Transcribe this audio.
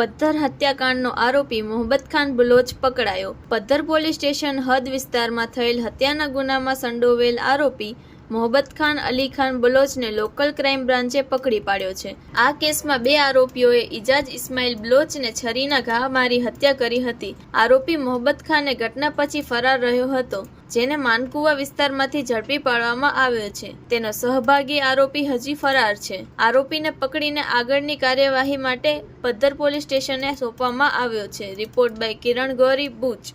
પથ્થર હત્યાકાંડનો આરોપી મોહબ્બત ખાન બલોચ પકડાયો. પથ્થર પોલીસ સ્ટેશન હદ વિસ્તારમાં થયેલ હત્યાના ગુનામાં સંડોવેલ આરોપી મોહબ્બત ખાન, અલી ખાન બલોચને લોકલ ક્રાઇમ બ્રાન્ચે પકડી પાડ્યો છે. આ કેસમાં બે આરોપીઓએ ઇજાજ ઇસ્માઇલ બલોચને છરીના ઘા મારી હત્યા કરી હતી. આરોપી મોહબ્બત ખાને ઘટના પછી ફરાર રહ્યો હતો, જેને માનકુવા વિસ્તારમાંથી ઝડપી પાડવામાં આવ્યો છે. તેનો સહભાગી આરોપી હજી ફરાર છે. આરોપીને પકડીને આગળની કાર્યવાહી માટે પદ્ધર પોલીસ સ્ટેશને સોંપવામાં આવ્યો છે. Report by Kiran Gauri Buch